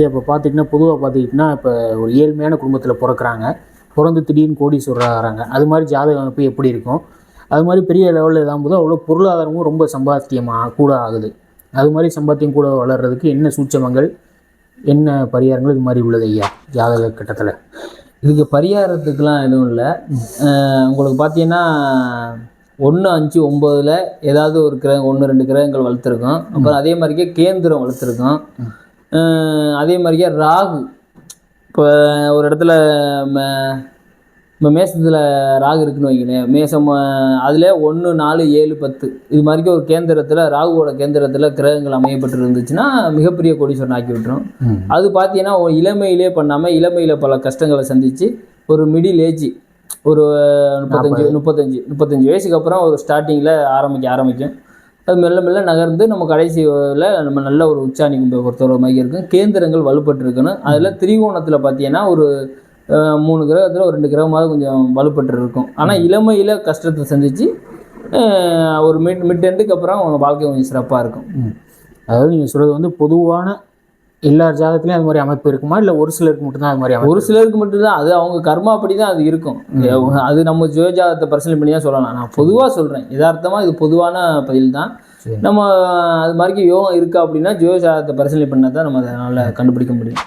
இப்போ பார்த்திங்கன்னா பொதுவாக பார்த்துக்கிட்டிங்கன்னா இப்போ ஒரு ஏழ்மையான குடும்பத்தில் பிறக்கறாங்க. பிறந்து திடீர்னு கோடீஸ்வரர் ஆகிறாங்க அது மாதிரி ஜாதக அமைப்பு எப்படி இருக்கும்? அது மாதிரி பெரிய லெவலில் இதாகும்போது அவ்வளோ பொருளாதாரமும் ரொம்ப சம்பாத்தியமாக கூட ஆகுது. அது மாதிரி சம்பாத்தியம் கூட வளர்கிறதுக்கு என்ன சூட்சமங்கள்? என்ன பரிகாரங்கள்? இது மாதிரி உள்ளது ஐயா ஜாதக கட்டத்தில். இதுக்கு பரிகாரத்துக்குலாம் எதுவும் இல்லை. உங்களுக்கு பார்த்தீங்கன்னா ஒன்று அஞ்சு ஒம்போதில் ஏதாவது ஒரு கிரகம் ஒன்று ரெண்டு கிரகங்கள் வளர்த்துருக்கோம். அப்புறம் அதே மாதிரிக்கே கேந்திரம் வளர்த்துருக்கோம். அதே மாதிரிக்கே ராகு. இப்போ ஒரு இடத்துல இப்போ மேசத்தில் ராகு இருக்குன்னு வைங்களேன். மேசம் அதில் ஒன்று நாலு ஏழு பத்து. இது மாதிரிக்கு ஒரு கேந்திரத்தில் ராகுவோட கேந்திரத்தில் கிரகங்கள் அமையப்பட்டு இருந்துச்சுன்னா மிகப்பெரிய கோடீஸ்வரன் ஆக்கி விட்டுரும். அது பார்த்தீங்கன்னா இளமையிலே பண்ணாமல் இளமையில் பல கஷ்டங்களை சந்தித்து ஒரு மிடில் ஏஜ் ஒரு முப்பத்தஞ்சு முப்பத்தஞ்சு முப்பத்தஞ்சு வயசுக்கு அப்புறம் ஒரு ஸ்டார்டிங்கில் ஆரம்பிக்க ஆரம்பிக்கும். அது மெல்ல மெல்ல நகர்ந்து நம்ம கடைசியில் நம்ம நல்ல ஒரு உச்சாணி கும்பை பொறுத்தவரை மாதிரி இருக்கும் கேந்திரங்கள் வலுப்பட்டு இருக்கணும் அதில் திரிகோணத்தில் பார்த்தீங்கன்னா ஒரு மூணு கிரகத்தில் ஒரு ரெண்டு கிரகமாவது கொஞ்சம் வலுப்பட்டு இருக்கும். ஆனால் இளமையில் கஷ்டத்தை சந்தித்து ஒரு மிட் மிட் எண்டுக்கு அப்புறம் அவங்க வாழ்க்கை கொஞ்சம் சிறப்பாக இருக்கும். அதாவது நீங்கள் சொல்கிறது வந்து பொதுவான எல்லா ஜாதகத்துலையும் அது மாதிரி அமைப்பு இருக்குமா? இல்லை ஒரு சிலருக்கு மட்டும்தான் அது மாதிரி ஒரு சிலருக்கு மட்டும்தான். அது அவங்க கர்மாப்படி தான் அது இருக்கும். அது நம்ம ஜோஜாதத்தை பரிசீலனை பண்ணி தான் சொல்லலாம். நான் பொதுவாக சொல்கிறேன் யதார்த்தமாக இது பொதுவான பதில் தான். நம்ம அது மாதிரி யோகம் இருக்கா அப்படின்னா ஜோஜாதத்தை பரிசீலனை பண்ணால் தான் நம்ம அதனால் கண்டுபிடிக்க முடியும்.